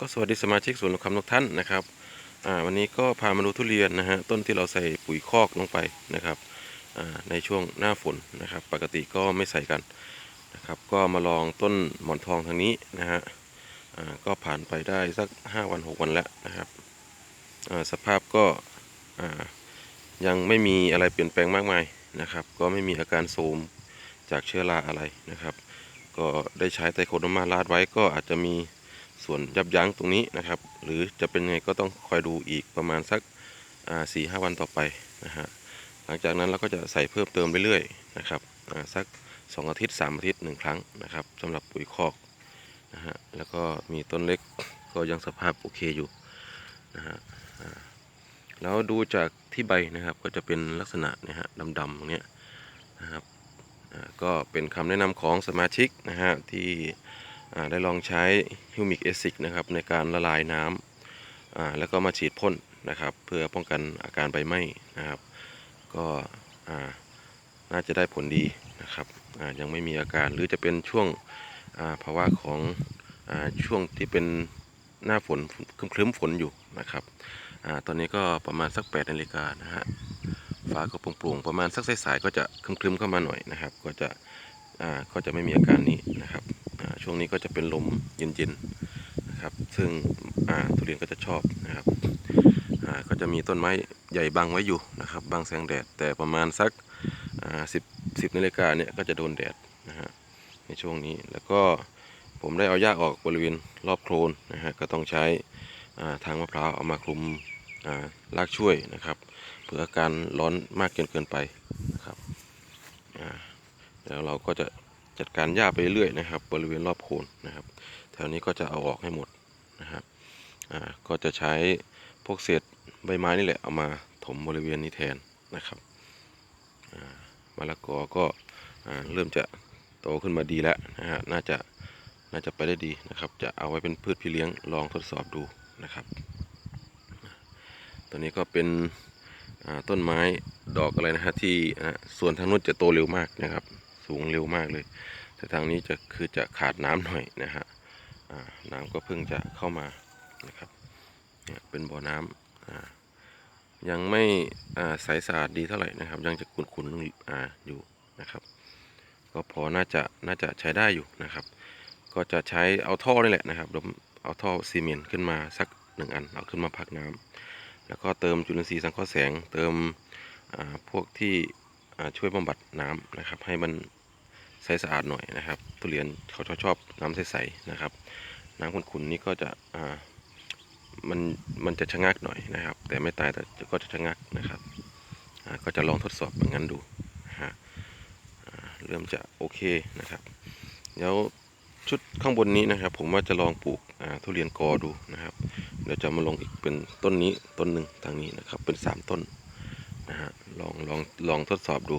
ก็สวัสดีสมาชิกสวนคำทุกท่านนะครับวันนี้ก็พามาดูทุเรียนนะฮะต้นที่เราใส่ปุ๋ยคอกลงไปนะครับในช่วงหน้าฝนนะครับ ปกติก็ไม่ใส่กันนะครับ ก็มาลองต้นหมอนทองทางนี้นะฮะก็ผ่านไปได้สัก 5 วัน 6 วันแล้วนะครับสภาพก็ยังไม่มีอะไรเปลี่ยนแปลงมากมายนะครับ ก็ไม่มีอาการโทมจากเชื้อราอะไรนะครับ ก็ได้ใช้ไตรโคโดมาลาดไว้ก็อาจจะมี ส่วนยับยั้งตรงนี้นะครับ หรือจะเป็นไงก็ต้องคอยดูอีกประมาณสักสี่ห้าวันต่อไปนะฮะหลังจากนั้นเราก็จะใส่เพิ่มเติมเรื่อยๆนะครับสัก 2 อาทิตย์ 3 อาทิตย์ 1 ครั้งนะครับสำหรับปุ๋ยคอกนะฮะแล้วก็มีต้นเล็กก็ยังสภาพโอเคอยู่นะฮะแล้วดูจากที่ใบนะครับก็จะเป็นลักษณะนี่ยฮะดำๆตรงนี้นะครับก็เป็นคำแนะนำของสมาชิกนะฮะที่ ได้ลองใช้ฮิวมิกเอซิกนะครับในการละลายน้ำแล้วก็มาฉีดพ่นนะครับ เพื่อป้องกันอาการใบไหม้นะครับ ก็น่าจะได้ผลดีนะครับยังไม่มีอาการหรือจะเป็นช่วงภาวะของอช่วงที่เป็นหน้าฝนคลึ้มฝนอยู่นะครับอตอนนี้ก็ประมาณสัก8นาฬิกานะฮะฟ้าก็โปร่งๆประมาณสักสายๆก็จะครึ้มๆเข้ามาหน่อยนะครับ ก็จะก็จะไม่มีอาการนี้นะครับ ช่วงนี้ก็จะเป็นลมเย็นๆนะครับ ซึ่งทุเรียนก็จะชอบนะครับก็จะมีต้นไม้ใหญ่บังไว้อยู่นะครับบังแสงแดดแต่ประมาณสักสิบสิบนาฬิกาเนี่ยก็จะโดนแดดนะฮะในช่วงนี้แล้วก็ผมได้เอาหญ้าออกบริเวณรอบโคลนนะฮะก็ต้องใช้าทางมะพร้าวเอามาคลุมอ่ารากช่วยนะครับเพื่ออาการร้อนมากเกินเกินไปนะครับแล้วเราก็จะ จัดการหญ้าไปเรื่อยนะครับ บริเวณรอบโคนนะครับ แถวนี้ก็จะเอาออกให้หมดนะครับอ่าก็จะใช้พวกเศษใบไม้นี่แหละเอามาถมบริเวณนี้แทนนะครับอ่ามะละกอก็อ่าเริ่มจะโตขึ้นมาดีแล้วนะฮะน่าจะน่าจะไปได้ดีนะครับ จะเอาไว้เป็นพืชพี่เลี้ยงลองทดสอบดูนะครับ ตัวนี้ก็เป็นต้นไม้ดอกอะไรนะฮะที่ส่วนทางนู้นจะโตเร็วมากนะครับ สูงเร็วมากเลย แต่ทางนี้จะคือจะขาดน้ำหน่อยนะฮะน้ำก็เพิ่งจะเข้ามานะครับเนี่ยเป็นบ่อน้ำอ่ายังไม่ใสสะอาดดีเท่าไหร่นะครับ ยังจะขุ่นๆออยู่นะครับ ก็พอน่าจะน่าจะใช้ได้อยู่นะครับ ก็จะใช้เอาท่อนี่แหละนะครับเอาท่อซีเมนต์ขึ้นมาสักหนึ่งอันเอาขึ้นมาพักน้ำแล้วก็เติมจุลินทรีย์สังเคราะห์แสง เติมพวกที่ ช่วยบำบัดน้ำนะครับ ให้มันใสสะอาดหน่อยนะครับทุเรียนเขาชอบชอบน้ำใสๆนะครับ น้ำขุ่นๆนี่ก็จะมันมันจะชะงักหน่อยนะครับ แต่ไม่ตายแต่ก็จะชะงักนะครับก็จะลองทดสอบอย่างนั้นดูฮะเริ่มจะโอเคนะครับแล้วชุดข้างบนนี้นะครับ ผมว่าจะลองปลูกทุเรียนกอดูนะครับเดี๋ยวจะมาลงอีกเป็นต้นนี้ต้นหนึ่งทางนี้นะครับเป็นสามต้น นะฮะลองลองลองทดสอบดู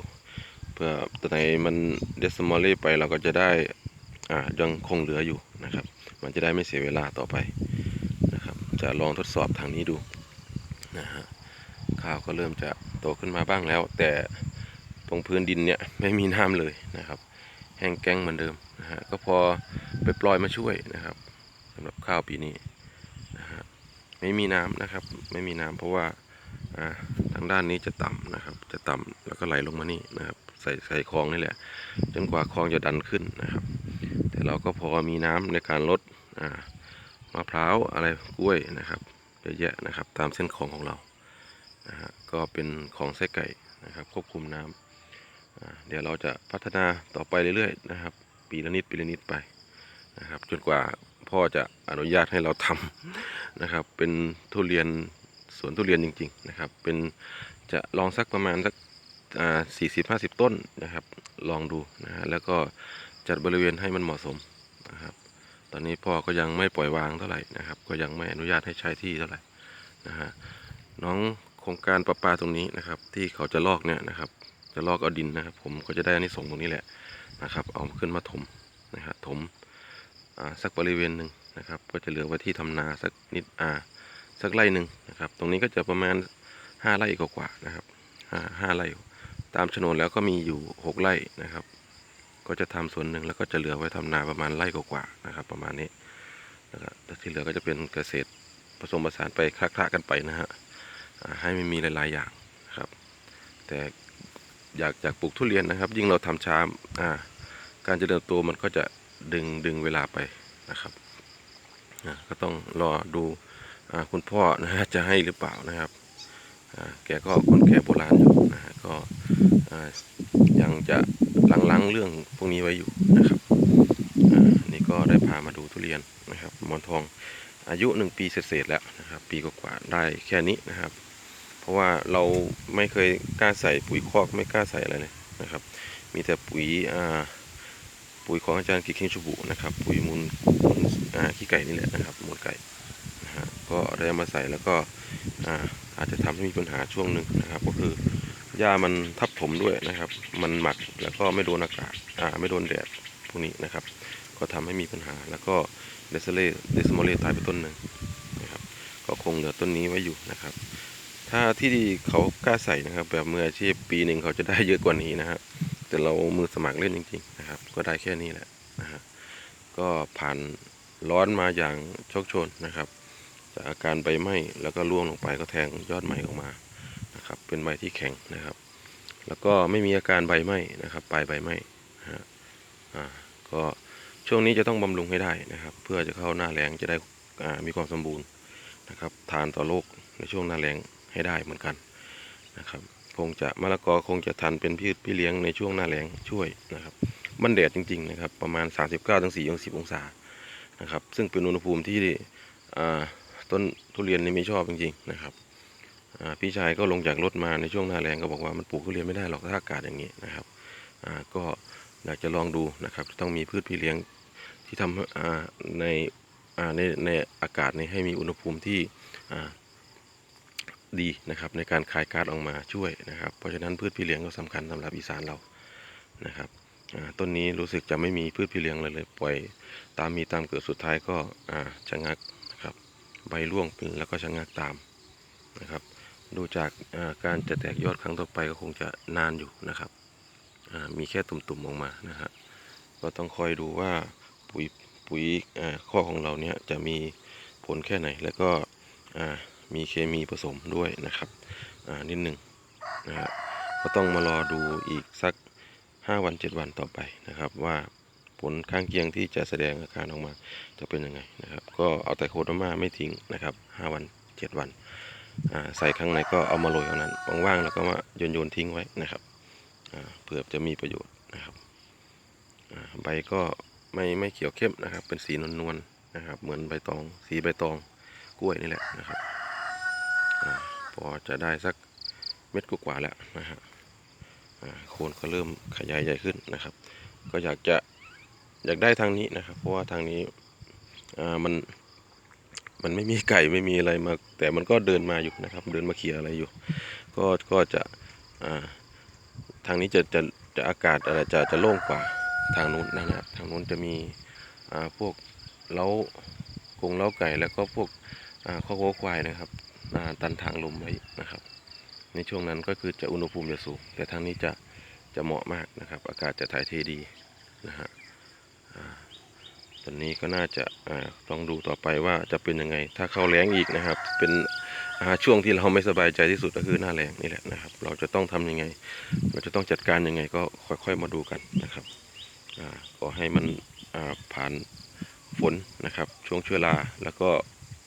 เพื่อตัวไหนมันเดสมอลลี่ไปเราก็จะได้อ่ายังคงเหลืออยู่นะครับ มันจะได้ไม่เสียเวลาต่อไปนะครับ จะลองทดสอบทางนี้ดูนะฮะข้าวก็เริ่มจะโตขึ้นมาบ้างแล้ว แต่ตรงพื้นดินเนี่ยไม่มีน้ำเลยนะครับ แห้งแก้งเหมือนเดิมนะฮะก็พอไปปล่อยมาช่วยนะครับสำหรับข้าวปีนี้นะฮะไม่มีน้ำนะครับ ไม่มีน้ำเพราะว่าอ่า ทางด้านนี้จะต่ำนะครับ จะต่ำแล้วก็ไหลลงมานี่นะครับ ใส่ใส่คลองนี่แหละ จนกว่าคลองจะดันขึ้นนะครับ แต่เราก็พอมีน้ำในการลดมะพร้าวอะไรกล้วยนะครับเยอะแยะนะครับ ตามเส้นคลองของเรานะฮะก็เป็นของไส้ไก่นะครับ ควบคุมน้ำอ่าเดี๋ยวเราจะพัฒนาต่อไปเรื่อยๆนะครับ ปีละนิดปีละนิดไปนะครับ จนกว่าพ่อจะอนุญาตให้เราทำนะครับ เป็นทุเรียน สวนทุเรียนจริง ๆ นะครับ เป็นจะลองสักประมาณสักสี่สิบห้าสิบต้นนะครับ ลองดูนะฮะแล้วก็จัดบริเวณให้มันเหมาะสมนะครับ ตอนนี้พ่อก็ยังไม่ปล่อยวางเท่าไหร่นะครับ ก็ยังไม่อนุญาตให้ใช้ที่เท่าไหร่นะฮะน้องโครงการประปาตรงนี้นะครับ ที่เขาจะลอกเนี่ยนะครับ จะลอกเอาดินนะครับ ผมก็จะได้อันนี้ส่งตรงนี้แหละนะครับ เอาขึ้นมาถมนะครับถมอ่าสักบริเวณหนึ่งนะครับ ก็จะเหลือไว้ที่ทำนาสักนิดอ่า สักไร่หนึ่งนะครับ ตรงนี้ก็จะประมาณห้าไร่กว่าๆนะครับห้าห้าไร่ ตามโฉนดแล้วก็มีอยู่หกไร่นะครับ ก็จะทำส่วนหนึ่งแล้วก็จะเหลือไว้ทำนาประมาณไร่กว่าๆนะครับ ประมาณนี้แล้วก็ที่เหลือก็จะเป็นเกษตรผสมผสานไปคละๆกันไปนะฮะให้มันมีหลายๆอย่างครับ แต่อยากจากปลูกทุเรียนนะครับ ยิ่งเราทำช้าการเจริญตัวมันก็จะดึงดึงเวลาไปนะครับก็ต้องรอดู คุณพ่อนะฮะจะให้หรือเปล่านะครับแกก็คนแก่โบราณอยู่นะฮะก็ยังจะลังๆเรื่องพวกนี้ไว้อยู่นะครับนี่ก็ได้พามาดูทุเรียนนะครับมอนทองอายุหนึ่งปีเศษๆแล้วนะครับ ปีกว่าๆได้แค่นี้นะครับ เพราะว่าเราไม่เคยกล้าใส่ปุ๋ยคอกไม่กล้าใส่อะไรเลยนะครับ มีแต่ปุ๋ยปุ๋ยของอาจารย์กิคิงชูบุนะครับ ปุ๋ยมูลขี้ไก่นี่แหละนะครับมูลไก่ ก็ได้มาใส่แล้วก็อาอาจจะทำให้มีปัญหาช่วงหนึ่งนะครับ ก็คือหญ้ามันทับถมด้วยนะครับ มันหมักแล้วก็ไม่โดนอากาศอ่าไม่โดนแดดพวกนี้นะครับ ก็ทำให้มีปัญหาแล้วก็เดซเลเดซโมเลตายไปต้นหนึ่งนะครับ ก็คงเหลือต้นนี้ไว้อยู่นะครับ ถ้าที่เขากล้าใส่นะครับ แบบมืออาชีพปีหนึ่งเขาจะได้เยอะกว่านี้นะครับแต่เรามือสมัครเล่นจริงๆนะครับ ก็ได้แค่นี้แหละนะฮะก็ผ่านร้อนมาอย่างโชคชนนะครับ จากอาการใบไหม้แล้วก็ร่วงลงไปก็แทงยอดใหม่ออกมานะครับเป็นใบที่แข็งนะครับ แล้วก็ไม่มีอาการใบไหม้นะครับปลายใบไหม้ฮะอ่าก็ช่วงนี้จะต้องบำรุงให้ได้นะครับ เพื่อจะเข้าหน้าแรงจะได้อ่ามีความสมบูรณ์นะครับ ทานต่อโรคในช่วงหน้าแรงให้ได้เหมือนกันนะครับคงจะมะละกอคงจะทันเป็นพืชพี่เลี้ยงในช่วงหน้าแรงช่วยนะครับมันแดดจริง ๆ นะครับ ประมาณ 39ถึง4องศาองศานะครับ ซึ่งเป็นอุณหภูมิที่อ่า ต้นทุเรียนนี่ไม่ชอบจริงๆนะครับพี่ชายก็ลงจากรถมาในช่วงหน้าแรงก็บอกว่ามันปลูกทุเรียนไม่ได้หรอกถ้าอากาศอย่างนี้นะครับก็อยากจะลองดูนะครับต้องมีพืชพี่เลี้ยงที่ทำอ่าในในในอากาศนี้ให้มีอุณหภูมิที่ดีนะครับในการคายก๊าซออกมาช่วยนะครับ เพราะฉะนั้นพืชพี่เลี้ยงก็สำคัญสำหรับอีสานเรานะครับต้นนี้รู้สึกจะไม่มีพืชพี่เลี้ยงเลยเลยปล่อยตามมีตามเกิดสุดท้ายก็อ่าชะงัก ใบร่วงแล้วก็ชะงักตามนะครับ ดูจากการจะแตกยอดครั้งต่อไปก็คงจะนานอยู่นะครับ มีแค่ตุ่มๆออกมานะฮะก็ต้องคอยดูว่าปุ๋ยปุ๋ยข้อของเราเนี้ยจะมีผลแค่ไหน แล้วก็มีเคมีผสมด้วยนะครับนิดหนึ่งนะฮะก็ต้องมารอดูอีกสัก 5 วัน 7 วันต่อไปนะครับว่า ผลข้างเคียงที่จะแสดงอาการออกมาจะเป็นยังไงนะครับ ก็เอาแต่โคโดมาไม่ทิ้งนะครับ 5 วัน 7 วันใส่ข้างในก็เอามาโรยเท่านั้นว่างๆแล้วก็มาโยนโยนทิ้งไว้นะครับเผื่อจะมีประโยชน์นะครับใบก็ไม่ไม่เขียวเข้มนะครับ เป็นสีนวลๆนะครับ เหมือนใบตอง สีใบตองกล้วยนี่แหละนะครับอพอจะได้สักเม็ดกว่าแล้วนะฮะโคนก็เริ่มขยายใหญ่ขึ้นนะครับ ก็อยากจะ อยากได้ทางนี้นะครับ เพราะว่าทางนี้อ่ามันมันไม่มีไก่ไม่มีอะไรมา แต่มันก็เดินมาอยู่นะครับ เดินมาเขี่ยอะไรอยู่ ก็ก็จะอ่าทางนี้จะจะจะอากาศอะไรจะจะโล่งกว่าทางนู้นนะฮะทางนู้นจะมีอ่าพวกเล้ากรงเล้าไก่แล้วก็พวกอ่าข้อวัวควายนะครับตันทางลมไว้นะครับ ในช่วงนั้นก็คือจะอุณหภูมิจะสูง แต่ทางนี้จะจะเหมาะมากนะครับ อากาศจะถ่ายเทดีนะฮะ ตอนนี้ก็น่าจะอ่าต้องดูต่อไปว่าจะเป็นยังไง ถ้าเข้าแรงอีกนะครับ เป็นช่วงที่เราไม่สบายใจที่สุดก็คือหน้าแรงนี่แหละนะครับ เราจะต้องทำยังไง เราจะต้องจัดการยังไงก็ค่อยๆมาดูกันนะครับอ่าก็ให้มันผ่านฝนนะครับ ช่วงเชื้อราแล้วก็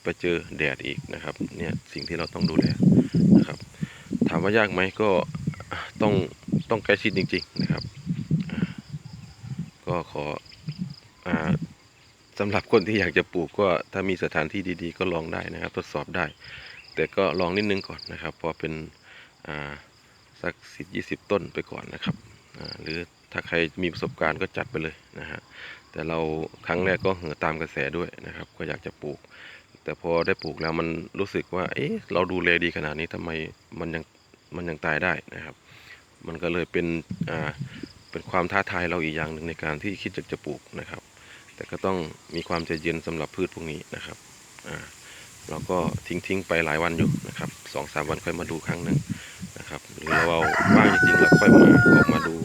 ไปเจอแดดอีกนะครับ เนี่ยสิ่งที่เราต้องดูแลนะครับ ถามว่ายากไหมก็ต้องต้องใกล้ชิดจริง ๆ นะครับ ก็ขออ่า สำหรับคนที่อยากจะปลูกก็ถ้ามีสถานที่ดีๆ ก็ลองได้นะครับ ทดสอบได้ แต่ก็ลองนิดนึงก่อนนะครับ พอเป็นสักสิบยี่สิบต้นไปก่อนนะครับหรือถ้าใครมีประสบการณ์ก็จัดไปเลยนะฮะแต่เราครั้งแรกก็เหือตามกระแสด้วยนะครับ ก็อยากจะปลูก แต่พอได้ปลูกแล้วมันรู้สึกว่า เอ๊ะเราดูแลดีขนาดนี้ทำไมมันยังมันยังตายได้นะครับ มันก็เลยเป็นอ่าเป็นความท้าทายเราอีกอย่างหนึ่งในการที่คิดจะจะปลูกนะครับ แต่ก็ต้องมีความใจเย็นสำหรับพืชพวกนี้นะครับอ่าเราก็ทิ้งทิ้งไปหลายวันอยู่นะครับสองสามวันค่อยมาดูครั้งหนึ่งนะครับหรือเราเอาว่างจริงๆเราค่อยมาออกมาดู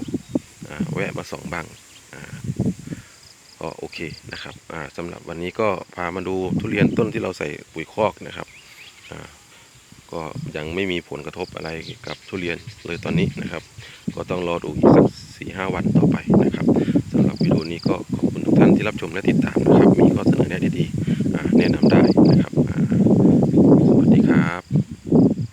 อ่าแวะมาส่องบ้างอ่าก็ก็โอเคนะครับอ่าสำหรับวันนี้ก็พามาดูทุเรียนต้นที่เราใส่ปุ๋ยคอกนะครับอ่า ก็ยังไม่มีผลกระทบอะไรกับทุเรียนเลยตอนนี้นะครับ ก็ต้องรอดูอีกสักสี่ห้าวันต่อไปนะครับสำหรับวิดีโอนี้ก็ขอบคุณทุกท่านที่รับชมและติดตามนะครับ มีข้อเสนอแนะดีๆแนะนำได้นะครับ